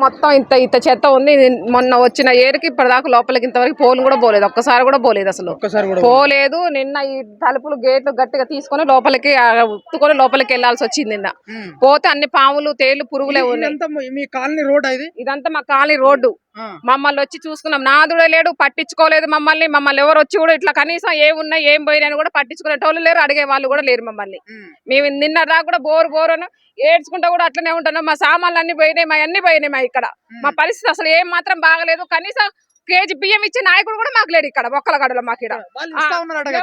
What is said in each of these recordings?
మొత్తం ఇంత ఇంత చెత్త ఉంది. మొన్న వచ్చిన ఏరుకి ఇప్పటిదాకా లోపలికి ఇంతవరకు పోలు కూడా పోలేదు. ఒక్కసారి కూడా పోలేదు అసలు. పోలేదు. నిన్న ఈ తలుపులు గేట్లు గట్టిగా తీసుకొని లోపలికి ఉత్తుకొని లోపలికి వెళ్ళాల్సి వచ్చింది నిన్న. పోతే అన్ని పాములు తేళ్ళు పురుగులే ఉన్నాయి. ఇదంతా మీ- కాలనీ రోడ్ ఇది? ఇదంతా మా కాలనీ రోడ్డు. మమ్మల్ని వచ్చి చూసుకున్నాం. నాదుడే లేడు పట్టించుకోలేదు మమ్మల్ని. మమ్మల్ని ఎవరు వచ్చి కూడా ఇట్లా కనీసం ఏం ఉన్నాయి ఏం పోయినాయని కూడా పట్టించుకునేటోళ్ళు లేరు. అడిగే వాళ్ళు కూడా లేరు మమ్మల్ని. మేము నిన్న దాకా కూడా బోరు బోరు అని ఏడ్చుకుంటా కూడా అట్లనే ఉంటున్నాం. మా సామాన్లు అన్ని పోయినాయి మా అన్ని పోయినాయి మా ఇక్కడ. మా పరిస్థితి అసలు ఏం మాత్రం బాగలేదు. కనీసం కేజీ బియ్యం ఇచ్చే నాయకుడు కూడా మాకు లేడు ఇక్కడ ఒక్కల గడలో మాకు?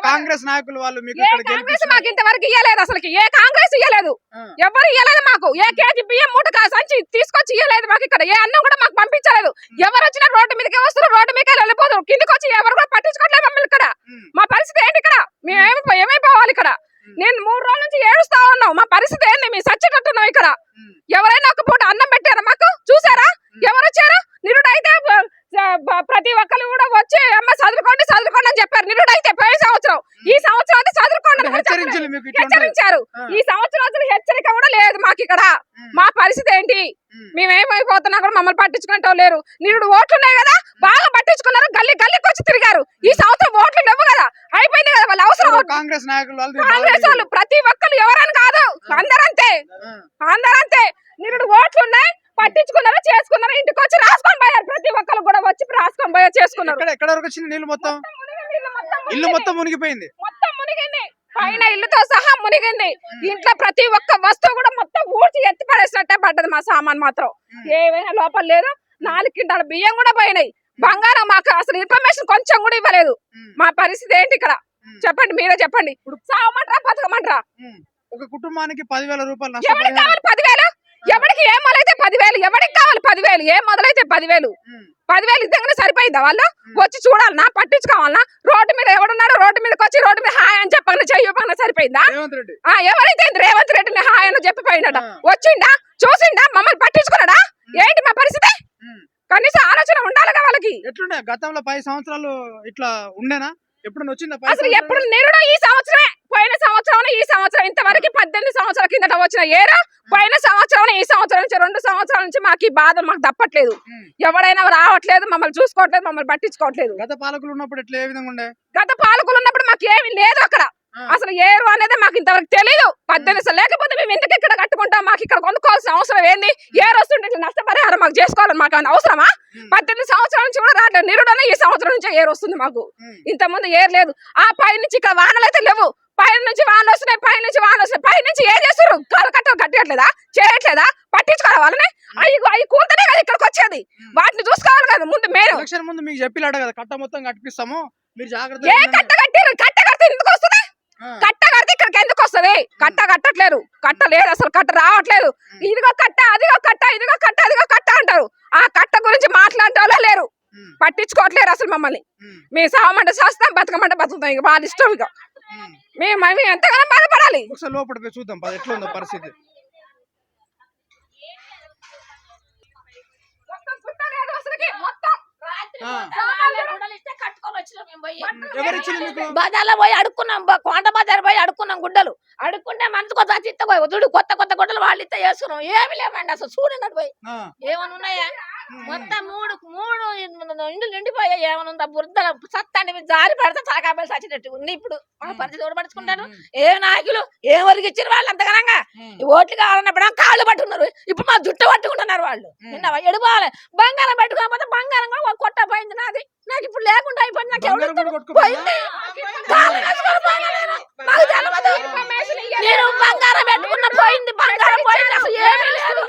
కాంగ్రెస్ నాయకులు వాళ్ళు మీకు ఏ ఇక్కడ కాంగ్రెస్. మాకు ఇంతవరకు ఇయ్యలేదు అసలు ఏ కాంగ్రెస్ ఇయ్యలేదు. ఎవరు ఇయ్యలేదు మాకు ఏ కేజీ బియ్యం మూట సంచి తీసుకొచ్చి ఇయ్యలేదు మాకు ఇక్కడ ఏ అన్నం కూడా మాకు పంపించలేదు ఎవరు వచ్చినా రోడ్డు మీదకి వస్తారు రోడ్డు మీదకి వెళ్ళిపోతారు కిందకి వచ్చి ఎవరు కూడా పట్టించుకోవట్లేదు మమ్మల్ని ఇక్కడ ఉమ్. మా పరిస్థితి ఏంటి ఇక్కడ మేము ఏమి ఏమైపోవాలి ఇక్కడ నేను మూడు రోజుల నుంచి ఏడుస్తా ఉన్నాం మా పరిస్థితి ఏంది మేము సచ్చేటట్టున్నాం ఇక్కడ ఉమ్. ఎవరైనా ఒక పూట అన్నం పెట్టారా మాకు చూసారా ఎవరు వచ్చారు నిరుడైతే బ- బ- ప్రతి ఒక్కరు కూడా వచ్చి అమ్మ చదువుకోండి చదువుకోండి అని చెప్పారు నిరుడైతే పోయిన సంవత్సరం ఈ సంవత్సరం అయితే చదువుకోండి. హెచ్చరించారు. ఈ సంవత్సరం అసలు హెచ్చరిక కూడా లేదు మాకు ఇక్కడ. మా పరిస్థితి ఏంటి. మేమేమైపోతున్నా కూడా మమ్మల్ని పట్టించుకుంటూ లేరు. నిరుడు ఓట్లు ఉన్నాయి కదా బాగా పట్టించుకున్నారు గల్లీ గల్లీకి వచ్చి తిరిగారు. ఈ సంవత్సరం ఓట్లు లేవు కదా అయిపోయింది కదా వాళ్ళ అవసరం కాంగ్రెస్ నాయకులు వాళ్ళు కాంగ్రెస్ వాళ్ళు ప్రతి ఒక్కరు ఎవరని కాదు అందరంతే. అందరంతే. నిరుడు ఓట్లు ఉన్నాయి పట్టించుకున్నారు చేసుకున్నారు ఇంటికి వచ్చి రాసుకొని పోయారు. ప్రతి ఒక్కరు కూడా వచ్చి రాసుకొని పోయారు చేసుకున్నారు. ఎక్కడ వరకు వచ్చింది నీళ్ళు మొత్తం ఇల్లు మొత్తం మునిగిపోయింది. మొత్తం మునిగింది. పైన ఇల్లుతో సహా మునిగింది. ఇంట్లో ప్రతి ఒక్క వస్తువు కూడా మొత్తం ఊడ్చి ఎత్తి పడేసినట్టే పడ్డది మా సామాన్ మాత్రం. ఏవైనా లోపల లేదు. నాలుగు కింటాల బియ్యం కూడా పోయినాయి. బంగారం మాకు అసలు ఇన్ఫర్మేషన్ కొంచెం కూడా ఇవ్వలేదు. మా పరిస్థితి ఏంటి ఇక్కడ. చెప్పండి మీరే చెప్పండి. సావమంటారా బతకమంటారా. ఒక కుటుంబానికి పదివేల రూపాయలు పదివేలు? ఎవరికి ఏం మొదలైతే పదివేలు ఎవరికి కావాలి పదివేలు ఏం మొదలైతే పదివేలు. పదివేలు ఇద్దరు సరిపోయిందా వాళ్ళు? వచ్చి చూడాలనా? పట్టించుకోవాలనా? రోడ్డు మీద ఎవడున్నారో రోడ్డు మీదకి వచ్చి రోడ్డు మీద హాయ్ అని చెప్పండి చెయ్యపంగా సరిపోయిందా? ఎవరైతే రేవంత్ రెడ్డిని హాయ్ అని చెప్పిపోయినట. వచ్చిండా? చూసిండా? మమ్మల్ని పట్టించుకున్నాడా ఏంటి మా పరిస్థితి. కనీసం ఆలోచన ఉండాలిగా వాళ్ళకి. ఎట్లుండే? గతంలో పది సంవత్సరాలు ఇట్లా ఉండేనా? వచ్చిందా అసలు? ఎప్పుడు నిరుడు ఈ సంవత్సరమే పోయిన సంవత్సరం ఈ సంవత్సరం ఇంతవరకు పద్దెనిమిది సంవత్సరాల కిందట వచ్చిన ఏరా పోయిన సంవత్సరం ఈ సంవత్సరం నుంచి రెండు సంవత్సరాల నుంచి మాకు ఈ బాధ మాకు తప్పట్లేదు. ఎవడైనా రావట్లేదు మమ్మల్ని చూసుకోవట్లేదు మమ్మల్ని పట్టించుకోవట్లేదు గత పాలకులు ఉన్నప్పుడు ఎట్లా ఏ విధంగా ఉండే గత పాలకులు ఉన్నప్పుడు మాకు ఏమీ లేదు అక్కడ. అసలు ఏరు అనేది మాకు ఇంతవరకు తెలియదు పద్దెనిమిది లేకపోతే మేము ఎందుకు ఇక్కడ కట్టుకుంటాం? మాకు ఇక్కడ కొనుక్కోవాల్సిన అవసరం ఏంది? ఏరు వస్తుంటే ఇట్లా నష్టపరిహారం మాకు చేసుకోవాలని మాకు ఏమైనా అవసరమా. పద్దెనిమిది సంవత్సరాల నుంచి కూడా రావట్లేదు. నిరుడనే ఈ సంవత్సరం నుంచి ఏరు వస్తుంది మాకు. ఉమ్. ఇంత ముందు ఏరు లేదు. ఆ పై నుంచి ఇక్కడ వానలు అయితే లేవు. పై నుంచి వానలు వస్తున్నాయి పై నుంచి వానలు వస్తున్నాయి. పై నుంచి ఏం చేస్తారు కట్టలు కట్టట్లేదా చేయట్లేదా? పట్టించుకోవాలి వాళ్ళని? అవి అవి కూతనే కదా ఇక్కడికి వచ్చేది. వాటిని చూసుకోవాలి కదా ముందు మేము. ఎలక్షన్ ముందు మీకు చెప్పిలాట కదా కట్ట మొత్తం కట్టిపిస్తాము. మీరు ఏ జాగ్రత్త కట్ట కట్టారు? కట్ట కట్ట కడితే ఇక్కడికి ఎందుకు వస్తది? కట్ట కట్టట్లేరు. కట్ట లేదు అసలు కట్ట రావట్లేదు. ఇదిగో కట్ట అదిగో కట్ట ఇదిగో కట్ట అదిగో కట్ట అంటారు. ఆ కట్ట గురించి మాట్లాడే వాళ్ళే లేరు పట్టించుకోవట్లేరు అసలు మమ్మల్ని. మేము సావమంటే చేస్తాం బతకమంటే బతుకుతాం ఇక బాగా ఇష్టం ఇక. మేము ఎంతగానో బాధపడాలి. ఒకసారి లోపల పోయి చూద్దాం పద ఎట్లా ఉందో పరిస్థితి. అసలుకి, మొత్తం. ఆ. ఎవరు ఎవరిచ్చింది మీకు బజార్లో పోయి. అడుక్కున్నాం బ- కొండ బజార్ పోయి అడుక్కున్నాం గుడ్డలు అడుక్కుంటే మనసు కొత్త చిత్త పోయి. చూడు కొత్త కొత్త గుడ్డలు వాళ్ళు ఇస్తే వేసుకున్నాం ఏమి లేవండి అసలు చూడండి పోయి. ఆ. ఏమన్నా ఉన్నాయా? మొత్తం మూడు మూడు ఇండ్లు నిండిపోయాయి ఏమైనా ఉందా? బురదలు సత్తండి మీరు జారి పడితే తలకాపలు చచ్చినట్టు ఉంది ఇప్పుడు. మా పరిస్థితి ఎవడు పడుచుకుంటారు ఏ నాయకులు ఏం వరకు ఇచ్చారు వాళ్ళు అంతగానంగా ఓట్లు కావాలన్నప్పుడు కాళ్ళు పట్టుకున్నారు. ఇప్పుడు మా జుట్టు పట్టుకుంటున్నారు వాళ్ళు. నిన్న ఎడుకోవాలి బంగారం పెట్టుకోకపోతే బంగారం కూడా ఒక కొట్ట పోయింది నాది. నాకు ఇప్పుడు లేకుండా అయిపోయింది. నాకు ఎవరు? పోయింది. నేను. బంగారం పెట్టుకున్న పోయింది. బంగారం పోయింది. అసలు ఏమీ లేదు.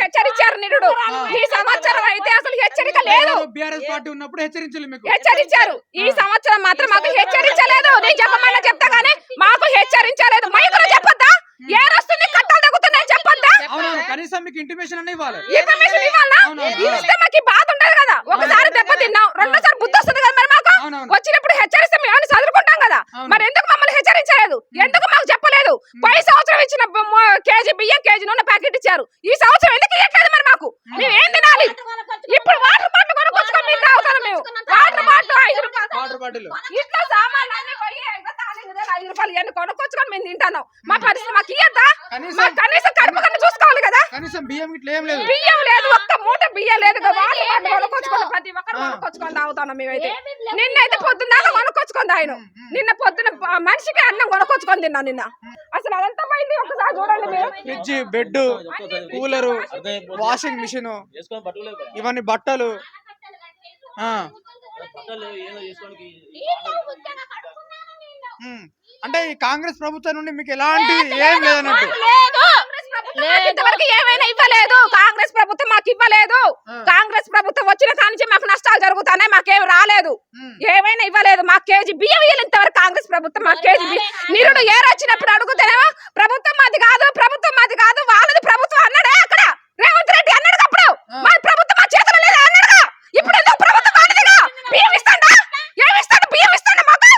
హెచ్చరించారు నిరుడు ఈ సంవత్సరం అయితే అసలు హెచ్చరిక లేదు. బీఆర్ఎస్ పార్టీ ఉన్నప్పుడు హెచ్చరించాలి మీకు. హెచ్చరించారు. ఈ సంవత్సరం మాత్రం మాకు హెచ్చరించలేదు. నేను చెప్పమన్నా చెప్తా గానీ మాకు హెచ్చరించలేదు. మైకులో చెప్పొద్దా? ఏరొస్తుంది కట్టలు తగ్గుతున్నాయి చెప్పొద్దా? కనీసం మీకు ఇంటిమేషన్ అన్న ఇవ్వాలి. ఇన్ఫర్మేషన్ ఇవ్వాలా. ఇస్తే మాకు బాధ ఉండదు కదా ఒకసారి దెబ్బ తిన్నాం రెండోసారి బుద్ధి వస్తుంది కదా మరి మాకు అవునవును. వచ్చినప్పుడు హెచ్చరిస్తే మేము ఏమైనా చదువుకుంటాం కదా అవును. మరి ఎందుకు మమ్మల్ని హెచ్చరించలేదు ఎందుకు మాకు చెప్పలేదు పై సంవత్సరం ఇచ్చిన బ- మొ- కేజీ బియ్యం కేజీ నూనె ప్యాకెట్ ఇచ్చారు. ఈ సంవత్సరం ఎందుకు ఇవ్వట్లేదు మరి మాకు? మేము ఏం తినాలి? ఇప్పుడు వాటర్ బాటిల్ కొనుక్కొచ్చుకొని మేము తాగుతాం మేము. వాటర్ బాటిల్ ఐదు రూపాయలు. Water bottle. ఇంట్లో సామాన్లు అన్ని పోయి ఐదు రూపాయలు ఇవన్నీ కొనుక్కొచ్చుకొని మేము తింటాను మా పరిస్థితి మాకు ఇయ్యద్దా? కనీసం- మా కనీసం కడుపు కన్నా చూసుకోవాలి కదా? కనీసం బియ్యం లేదు. బియ్యం లేదు ఒక్క మూట బియ్యం లేదు. వాళ్ళు వాళ్ళు కొనుక్కొచ్చుకొని ప్రతి ఒక్కరు కొనుక్కొచ్చుకొని తాగుతాం మేమైతే. నిన్నైతే పొద్దున్న కొనుక్కొచ్చుకొని తాగిన. నిన్న పొద్దున ప- మనిషికి అన్నం కొనుక్కొచ్చుకొని తిన్నాం నిన్న. అసలు అదంతా పోయింది ఒకసారి చూడండి మీరు. Fridge bed cooler washing machine ఇవన్నీ బట్టలు. అంటే ఈ కాంగ్రెస్ ప్రభుత్వం నుండి మీకు ఎలాంటి ఏం లేదన్నట్టు? ఇంతవరకు ఏమైనా ఇవ్వలేదు. కాంగ్రెస్ ప్రభుత్వం మాకు ఇవ్వలేదు. కాంగ్రెస్ ప్రభుత్వం వచ్చిన కానించి మాకు నష్టాలు జరుగుతున్నాయి. మాకేం రాలేదు. ఏమైనా ఇవ్వలేదు. మా కేజీ బియ్యం ఇంతవరకు కాంగ్రెస్ ప్రభుత్వం. మా కేజీ బియ్యం నిరుడు ఏరొచ్చినప్పుడు అడుగుతేనేమో ప్రభుత్వం మాది కాదు ప్రభుత్వం మాది కాదు వాళ్ళది ప్రభుత్వం అన్నాడే అక్కడ రేవంత్ రెడ్డి అన్నాడు అప్పుడు మా ప్రభుత్వం మా చేతిలో లేదా అన్నాడుగా ఇప్పుడు ఎందుకు ప్రభుత్వం వాళ్ళదిగా బియ్యం ఇస్తాడా ఏమి ఇస్తాడు బియ్యం ఇస్తాడా మాకు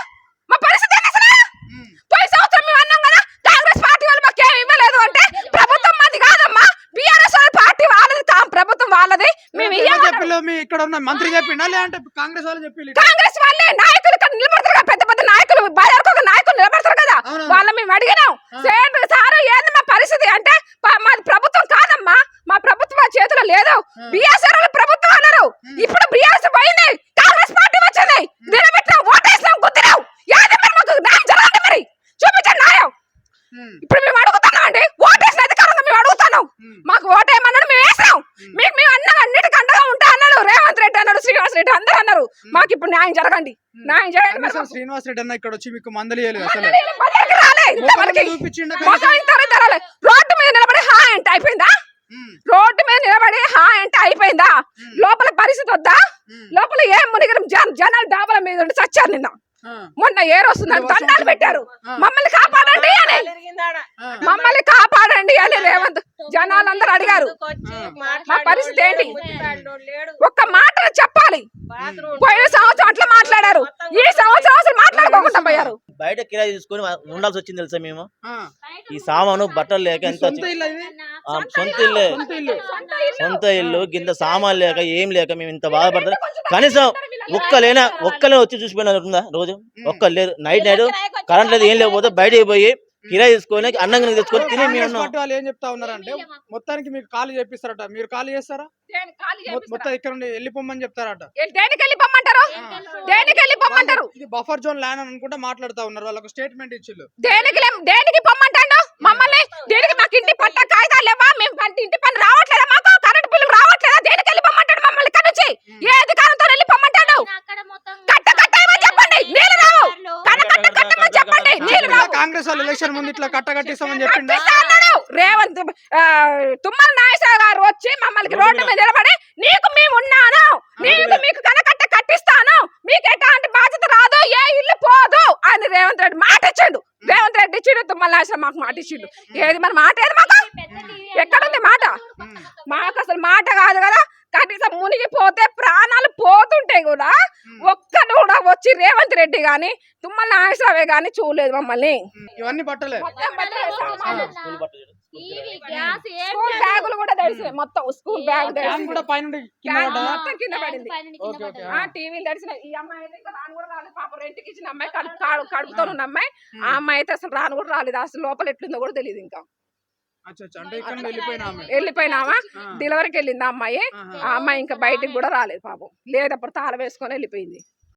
మా పరిస్థితి ఏంటి అసలు ఉమ్. పోయి సంవత్సరం మేము అన్నాం కదా కాంగ్రెస్ పార్టీ వాళ్ళు మాకు ఏమి ఇవ్వలేదు అంటే ప్రభుత్వం మాది కాదమ్మా బీఆర్ఎస్ వాళ్ళ పార్టీ వాళ్ళది కా- ప్రభుత్వం వాళ్ళది మేము ఎవరు ఇయ్యమన్నాం. చెప్పిల్లో మీ ఇక్కడ ఉన్న మంత్రి చెప్పిండా లేదంటే కాంగ్రెస్ వాళ్ళు చెప్పి కాంగ్రెస్ వాళ్ళే నాయకులు ఇక్కడ నిలబడతారు కదా పెద్ద పెద్ద నాయకులు బజార్కు ఒక నాయకులు నిలబడతారు కదా. వాళ్ళ మేము అడిగినాం. సార్ ఏంది మా పరిస్థితి? అంటే మాది ప్రభుత్వం కాదమ్మా. మా ప్రభుత్వం చేతిలో లేదు. బీఎస్ఆర్ ప్రభుత్వం అన్నారు. ఇప్పుడు బీఆర్ఎస్ పోయింది కాంగ్రెస్ పార్టీ వచ్చింది నిలబెట్టినాం ఓటేసినాం గుద్దినాం ఏది మరి మాకు న్యాయం జరగండి మరి చూపించండి న్యాయం ఇప్పుడు మేము అడుగుతున్నాం అండి ఓటేసిన అధికారంగా మేము అడుగుతున్నాం మాకు ఓటేయమన్నాడు మేము వేసాం మీకు మేము అన్నాం అన్నిటికీ అండగా ఉంటా అన్నాడు రేవంత్ రెడ్డి అన్నాడు శ్రీనివాస్ రెడ్డి అందరూ అన్నారు మాకు ఇప్పుడు న్యాయం జరగండి. న్యాయం చేయండి కనీసం శ్రీనివాస్ రెడ్డి అన్న ఇక్కడ వచ్చి మీకు మందలి రోడ్డు మీద నిలబడి హా అంటే అయిపోయిందా. రోడ్డు మీద నిలబడి హా అంటే అయిపోయిందా? లోపల పరిస్థితి వద్దా? లోపల ఏం మునిగిన జన- జనాలు డాబాల మీద ఉండి చచ్చారు నిన్న. మొన్న ఏరు వస్తుందని వర్షం దండాలు పెట్టారు. మమ్మల్ని కాపాడండి అని. మమ్మల్ని కాపాడండి అని రేవంత్ జనాలందరూ అడిగారు. మా పరిస్థితి ఏంటి? ఒక్క మాట చెప్పాలి. పోయిన సంవత్సరం అట్లా మాట్లాడారు. ఈ సంవత్సరం అసలు మాట్లాడుకోకుండా పోయారు. బయట కిరాయి తీసుకొని ఉండాల్సి వచ్చింది తెలుసా మేము? ఆ. ఈ సామాను బట్టలు లేక ఎంత సొంత ఇల్లు సొంత ఇల్లే. కింద సామాన్ లేక ఏం లేక మేము ఇంత బాధపడతాం కనీసం ఒక్క లేనా ఒక్కలే వచ్చి చూసిపోయినా రోజు? ఒక్క లేదు నైట్ నైట్ కరెంట్ లేదు ఏం లేకపోతే బయటికి పోయి కిరాయి తీసుకొని అన్నం తెచ్చుకొని తిని మేము వాళ్ళు ఏం చెప్తా ఉన్నారంటే మొత్తానికి మీకు ఖాళీ చేపిస్తారట. మీరు ఖాళీ చేస్తారా? మొత్తం ఇక్కడ నుండి వెళ్ళిపోమని చెప్తారట. దేనికి వెళ్ళి పొమ్మంటారు? దేనికి వెళ్ళి పొమ్మంటారు ఇది బఫర్ జోన్ ల్యాండ్ అని అనుకుంటా మాట్లాడుతా ఉన్నారు. వాళ్ళకి స్టేట్మెంట్ ఇచ్చిళ్ళు. దేనికి దేనికి పొమ్మంటాడు? మమ్మల్ని దేనికి మాకు ఇంటి పట్ట కాగితాలు లేవా? మేము ఇంటి పని రావట్లేదా మాకు కరెంట్ బిల్లు రావట్లేదా దేనికి వెళ్ళి పొమ్మంటాడు మమ్మల్ని కనుచి ఏ అధికారంతో వెళ్ళి పొమ్మంటాడు కట్ట కట్టమని చెప్పండి నీళ్ళు రావు కట్ట కట్ట కట్టమని చెప్పండి నీళ్ళు ఇలా రావు కాంగ్రెస్ వాళ్ళు ఎలక్షన్ ముందు ఇట్లా కట్ట కట్టిస్తామని చెప్పిండా? రేవంత్ తుమ్మల నాగేశ్వర గారు వచ్చి మమ్మల్ని రోడ్డు మీద నిలబడి నీకు మేము ఉన్నాను. నీకు మీకు కనకట్ట కట్టిస్తాను. మీకు ఎట్లాంటి బాధ్యత రాదు ఏ ఇల్లు పోదు. అని రేవంత్ రెడ్డి మాట ఇచ్చిండు. రేవంత్ రెడ్డి ఇచ్చిండు తుమ్మల నాగేశ్వర మాకు మాట ఇచ్చిండు. ఏది మరి మాట? ఏది మాకు? ఎక్కడుంది మాట? మాకు అసలు మాట కాదు కదా. కనీసం మునిగిపోతే ప్రాణాలు పోతుంటాయి కూడా. వచ్చి రేవంత్ రెడ్డి గాని తుమ్మల నాగేశ్వరరావే గాని చూడలేదు మమ్మల్ని. ఇవన్నీ. స్కూల్ బట్టలు స్కూల్ బ్యాగులు. కూడా తెలిసినాయి మొత్తం స్కూల్ బ్యాగ్ మొత్తం కింద పడింది. టీవీలు తెలిసినాయి. ఈ అమ్మాయి అయితే రాను కూడా రాలేదు. పాప రెంట్కి ఇచ్చిన అమ్మాయి కడుపు కాడు కడుపుతో ఉన్న అమ్మాయి. ఆ అమ్మాయి అయితే అసలు రాను కూడా రాలేదు. అసలు లోపల ఎట్లుందో కూడా తెలియదు ఇంకా. వెళ్ళిపోయినామా. డెలివరీకి వెళ్ళింది ఆ అమ్మాయి. ఆ అమ్మాయి ఇంకా బయటికి కూడా రాలేదు పాపం. లేదప్పుడు తాళం వేసుకొని వెళ్ళిపోయింది.